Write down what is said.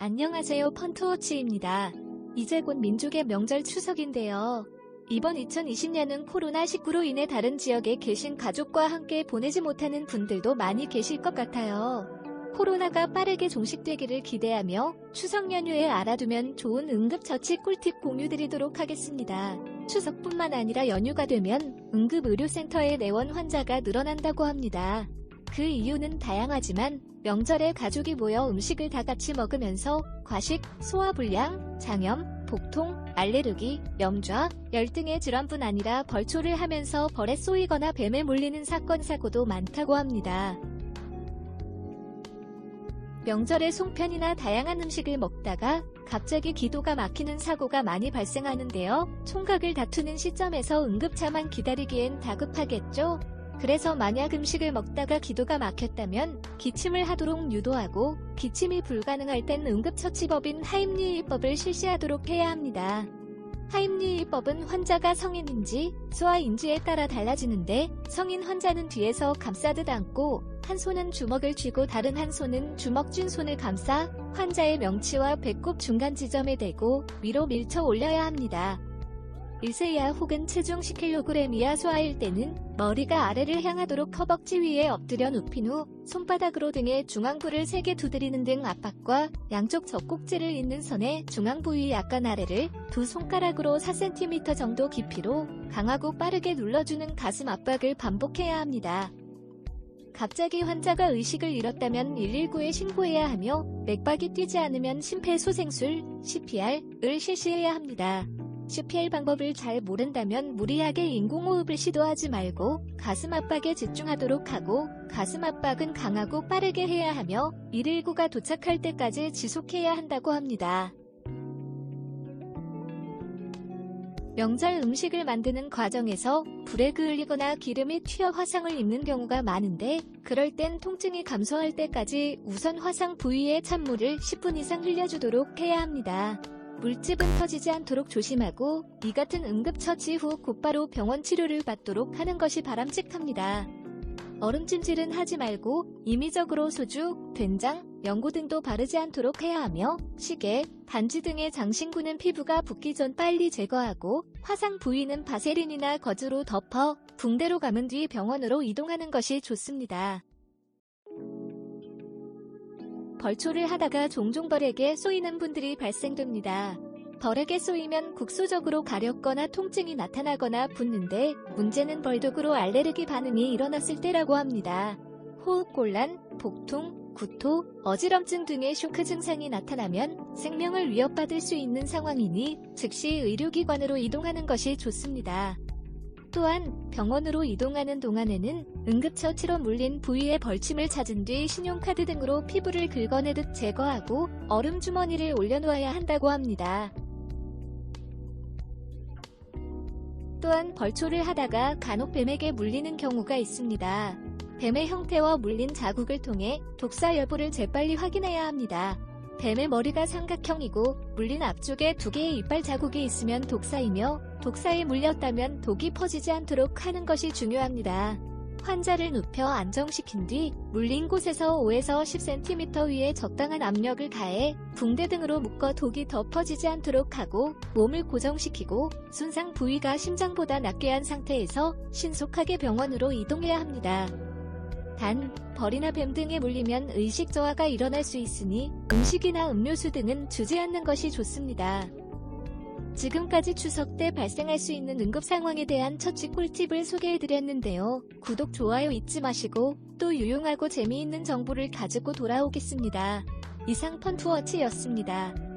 안녕하세요 펀트워치입니다. 이제 곧 민족의 명절 추석인데요. 이번 2020년은 코로나19로 인해 다른 지역에 계신 가족과 함께 보내지 못하는 분들도 많이 계실 것 같아요. 코로나가 빠르게 종식되기를 기대하며 추석 연휴에 알아두면 좋은 응급처치 꿀팁 공유드리도록 하겠습니다. 추석뿐만 아니라 연휴가 되면 응급의료센터에 내원 환자가 늘어난다고 합니다. 그 이유는 다양하지만 명절에 가족이 모여 음식을 다 같이 먹으면서 과식, 소화불량, 장염, 복통, 알레르기, 염좌, 열 등의 질환뿐 아니라 벌초를 하면서 벌에 쏘이거나 뱀에 물리는 사건 사고도 많다고 합니다. 명절에 송편이나 다양한 음식을 먹다가 갑자기 기도가 막히는 사고가 많이 발생하는데요. 총각을 다투는 시점에서 응급차만 기다리기엔 다급하겠죠? 그래서 만약 음식을 먹다가 기도가 막혔다면 기침을 하도록 유도하고 기침이 불가능할 땐 응급처치법인 하임리히법을 실시하도록 해야 합니다. 하임리히법은 환자가 성인인지 소아인지에 따라 달라지는데 성인 환자는 뒤에서 감싸듯 안고 한 손은 주먹을 쥐고 다른 한 손은 주먹 쥔 손을 감싸 환자의 명치와 배꼽 중간 지점에 대고 위로 밀쳐 올려야 합니다. 1세 이하 혹은 체중 10kg 이하 소아일 때는 머리가 아래를 향하도록 허벅지 위에 엎드려 눕힌 후 손바닥으로 등에 중앙부를 세게 두드리는 등 압박과 양쪽 젖꼭지를 잇는 선에 중앙 부위 약간 아래를 두 손가락으로 4cm 정도 깊이로 강하고 빠르게 눌러주는 가슴 압박을 반복해야 합니다. 갑자기 환자가 의식을 잃었다면 119에 신고해야 하며 맥박이 뛰지 않으면 심폐소생술, CPR을 실시해야 합니다. CPR 방법을 잘 모른다면 무리하게 인공호흡을 시도하지 말고 가슴 압박에 집중하도록 하고 가슴 압박은 강하고 빠르게 해야 하며 119가 도착할 때까지 지속해야 한다고 합니다. 명절 음식을 만드는 과정에서 불에 그을리거나 기름이 튀어 화상을 입는 경우가 많은데 그럴 땐 통증이 감소할 때까지 우선 화상 부위에 찬물을 10분 이상 흘려주도록 해야 합니다. 물집은 터지지 않도록 조심하고 이 같은 응급처치 후 곧바로 병원 치료를 받도록 하는 것이 바람직합니다. 얼음찜질은 하지 말고 임의적으로 소주, 된장, 연고 등도 바르지 않도록 해야 하며 시계, 반지 등의 장신구는 피부가 붓기 전 빨리 제거하고 화상 부위는 바세린이나 거즈로 덮어 붕대로 감은 뒤 병원으로 이동하는 것이 좋습니다. 벌초를 하다가 종종 벌에게 쏘이는 분들이 발생됩니다. 벌에게 쏘이면 국소적으로 가렵거나 통증이 나타나거나 붓는데 문제는 벌독으로 알레르기 반응이 일어났을 때라고 합니다. 호흡곤란, 복통, 구토, 어지럼증 등의 쇼크 증상이 나타나면 생명을 위협받을 수 있는 상황이니 즉시 의료기관으로 이동하는 것이 좋습니다. 또한 병원으로 이동하는 동안에는 응급처치로 물린 부위의 벌침을 찾은 뒤 신용카드 등으로 피부를 긁어내듯 제거하고 얼음 주머니를 올려놓아야 한다고 합니다. 또한 벌초를 하다가 간혹 뱀에게 물리는 경우가 있습니다. 뱀의 형태와 물린 자국을 통해 독사 여부를 재빨리 확인해야 합니다. 뱀의 머리가 삼각형이고 물린 앞쪽에 두 개의 이빨 자국이 있으면 독사이며 독사에 물렸다면 독이 퍼지지 않도록 하는 것이 중요합니다. 환자를 눕혀 안정시킨 뒤 물린 곳에서 5에서 10cm 위에 적당한 압력을 가해 붕대 등으로 묶어 독이 더 퍼지지 않도록 하고 몸을 고정시키고 손상 부위가 심장보다 낮게 한 상태에서 신속하게 병원으로 이동해야 합니다. 단, 벌이나 뱀 등에 물리면 의식 저하가 일어날 수 있으니 음식이나 음료수 등은 주지 않는 것이 좋습니다. 지금까지 추석 때 발생할 수 있는 응급 상황에 대한 처치 꿀팁을 소개해드렸는데요. 구독, 좋아요 잊지 마시고 또 유용하고 재미있는 정보를 가지고 돌아오겠습니다. 이상 펀투워치였습니다.